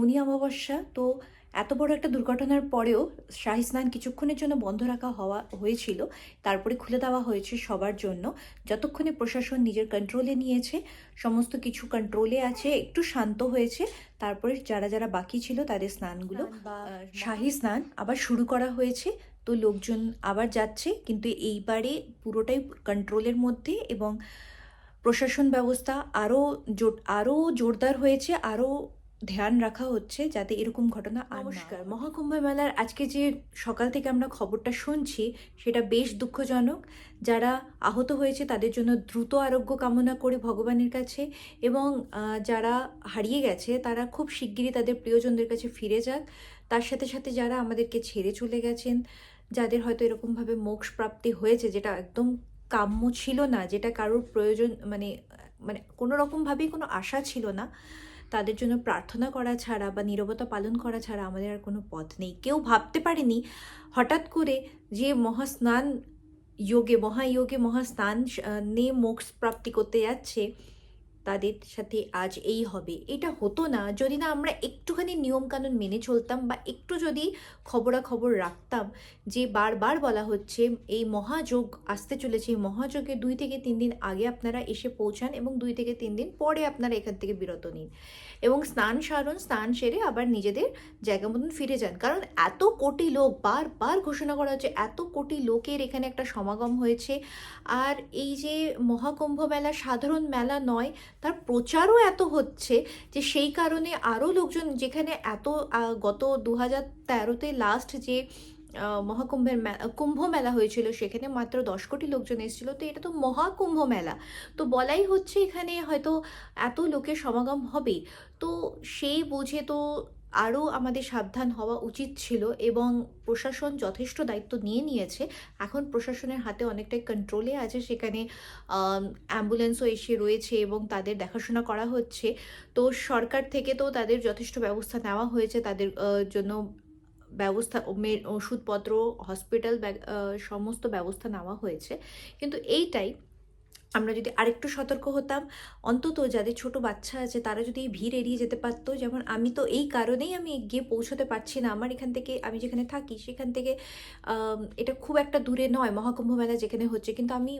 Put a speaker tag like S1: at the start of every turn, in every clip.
S1: মৌনী অমাবস্যা তো এত বড় একটা দুর্ঘটনার পরেও শাহী স্নান কিছুক্ষণের জন্য বন্ধ রাখা হওয়া হয়েছিল। তারপরে খুলে দেওয়া হয়েছে সবার জন্য। যতক্ষণে প্রশাসন নিজের কন্ট্রোলে নিয়েছে সমস্ত কিছু কন্ট্রোলে আছে একটু শান্ত হয়েছে তারপরে যারা যারা বাকি ছিল তাদের স্নানগুলো শাহী স্নান আবার শুরু করা হয়েছে। তো লোকজন আবার যাচ্ছে কিন্তু এইবারে পুরোটাই কন্ট্রোলের মধ্যে এবং প্রশাসন ব্যবস্থা আরও জোর আরও জোরদার হয়েছে আরও ধ্যান রাখা হচ্ছে যাতে এরকম ঘটনা নমস্কার মহাকুম্ভ মেলার আজকে যে সকাল থেকে আমরা খবরটা শুনছি সেটা বেশ দুঃখজনক। যারা আহত হয়েছে তাদের জন্য দ্রুত আরোগ্য কামনা করে ভগবানের কাছে এবং যারা হারিয়ে গেছে তারা খুব শিগগিরই তাদের প্রিয়জনদের কাছে ফিরে যাক। তার সাথে সাথে যারা আমাদেরকে ছেড়ে চলে গেছেন যাদের হয়তো এরকমভাবে মোক্ষ প্রাপ্তি হয়েছে যেটা একদম কাম্য ছিল না যেটা কারোর প্রয়োজন মানে মানে কোনো রকমভাবেই কোনো আশা ছিল না তাদের জন্য প্রার্থনা করা ছাড়া বা নিরবতা পালন করা ছাড়া আমাদের আর কোনো পথ নেই। কেউ ভাবতে পারেনি হঠাৎ করে যে মহাস্নান যোগে, মহায়োগে মহাস্নান নে মোক্ষ প্রাপ্তি করতে যাচ্ছে। তাদের সাথে আজ এই হবে। এটা হতো না, যদি না আমরা একটুখানি নিয়মকানুন মেনে চলতাম বা একটু যদি খবরাখবর রাখতাম যে বারবার বলা হচ্ছে, এই মহাযোগ আসতে চলেছে, এই মহাযোগে দুই থেকে তিন দিন আগে আপনারা এসে পৌঁছান এবং দুই থেকে তিন দিন পরে আপনারা এখান থেকে বিরত নিন। এবং স্নান সারণ স্নান সেরে আবার নিজেদের জায়গা মতন ফিরে যান। কারণ এত কোটি লোক, বারবার ঘোষণা করা হচ্ছে, এত কোটি লোকের এখানে একটা সমাগম হয়েছে। আর এই যে মহাকুম্ভ মেলা সাধারণ মেলা নয় তার প্রচারও এত হচ্ছে যে সেই কারণে আরও লোকজন যেখানে এত গত দু হাজার তেরোতে লাস্ট যে মহাকুম্ভের কুম্ভ মেলা হয়েছিল সেখানে মাত্র দশ কোটি লোকজন এসেছিল। তো এটা তো মহাকুম্ভ মেলা। তো বলাই হচ্ছে এখানে হয়তো এত লোকের সমাগম হবে তো সেই বুঝে তো আরও আমাদের সাবধান হওয়া উচিত ছিল এবং প্রশাসন যথেষ্ট দায়িত্ব নিয়ে নিয়েছে। এখন প্রশাসনের হাতে অনেকটাই কন্ট্রোলে আছে। সেখানে অ্যাম্বুলেন্সও এসে রয়েছে এবং তাদের দেখাশোনা করা হচ্ছে। তো সরকার থেকে তো তাদের যথেষ্ট ব্যবস্থা নেওয়া হয়েছে। তাদের জন্য ব্যবস্থা ওষুধপত্র হসপিটাল সমস্ত ব্যবস্থা নেওয়া হয়েছে। কিন্তু এইটাই আমরা যদি আরেকটু সতর্ক হতাম, অন্তত যাদের ছোট বাচ্চা আছে তারা যদি এই ভিড় এড়িয়ে যেতে পারতো, যেমন আমি তো এই কারণেই আমি গিয়ে পৌঁছতে পারছি না। আমার এখান থেকে, আমি যেখানে থাকি সেখান থেকে এটা খুব একটা দূরে নয়, মহাকুম্ভ মেলা যেখানে হচ্ছে। কিন্তু আমি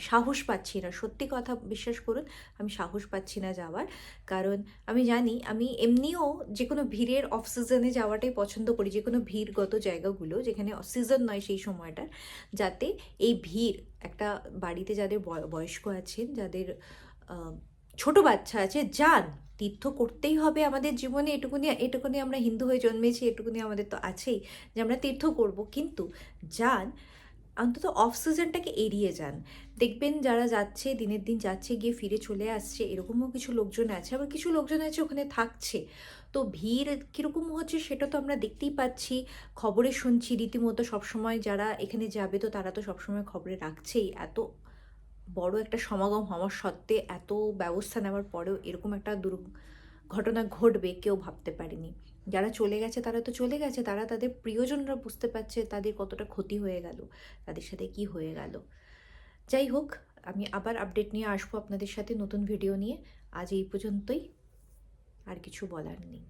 S1: সাহস পাচ্ছি না। সত্যি কথা বিশ্বাস করুন, আমি সাহস পাচ্ছি না যাওয়ার। কারণ আমি জানি, আমি এমনিও যে কোনো ভিড়ের অফ সিজনে যাওয়াটাই পছন্দ করি যে কোনো ভিড়গত জায়গাগুলো যেখানে সিজন নয় সেই সময়টার, যাতে এই ভিড়, একটা বাড়িতে যাদের বয়- বয়স্ক আছেন, যাদের ছোট বাচ্চা আছে, যান। তীর্থ করতেই হবে আমাদের জীবনে, এটুকুনি এটুকুনি আমরা হিন্দু হয়ে জন্মেছি, এটুকুনি আমাদের তো আছেই যে আমরা তীর্থ করব। কিন্তু যান অন্তত অফ সিজনটাকে এড়িয়ে যান। দেখবেন যারা যাচ্ছে, দিনের দিন যাচ্ছে, গিয়ে ফিরে চলে আসছে, এরকমও কিছু লোকজন আছে। আবার কিছু লোকজন আছে ওখানে থাকছে। তো ভিড় কীরকম হচ্ছে সেটা তো আমরা দেখতেই পাচ্ছি। খবরে শুনছি রীতিমতো সবসময় যারা এখানে যাবে, তো তারা তো সবসময় খবরে রাখছেই। এত বড় একটা সমাগম হওয়ার সত্ত্বে এত ব্যবস্থা নেওয়ার পরেও এরকম একটা দুর্ঘটনা ঘটবে, কেউ ভাবতে পারেনি। যারা চলে গেছে, তারা তো চলে গেছে, তারা তাদের প্রিয়জনরা বুঝতে পারছে তাদের কতটা ক্ষতি হয়ে গেল, তাদের সাথে কি হয়ে গেল। যাই হোক, আমি আবার আপডেট নিয়ে আসব আপনাদের সাথে নতুন ভিডিও নিয়ে। আজ এই পর্যন্তই, আর কিছু বলার নেই।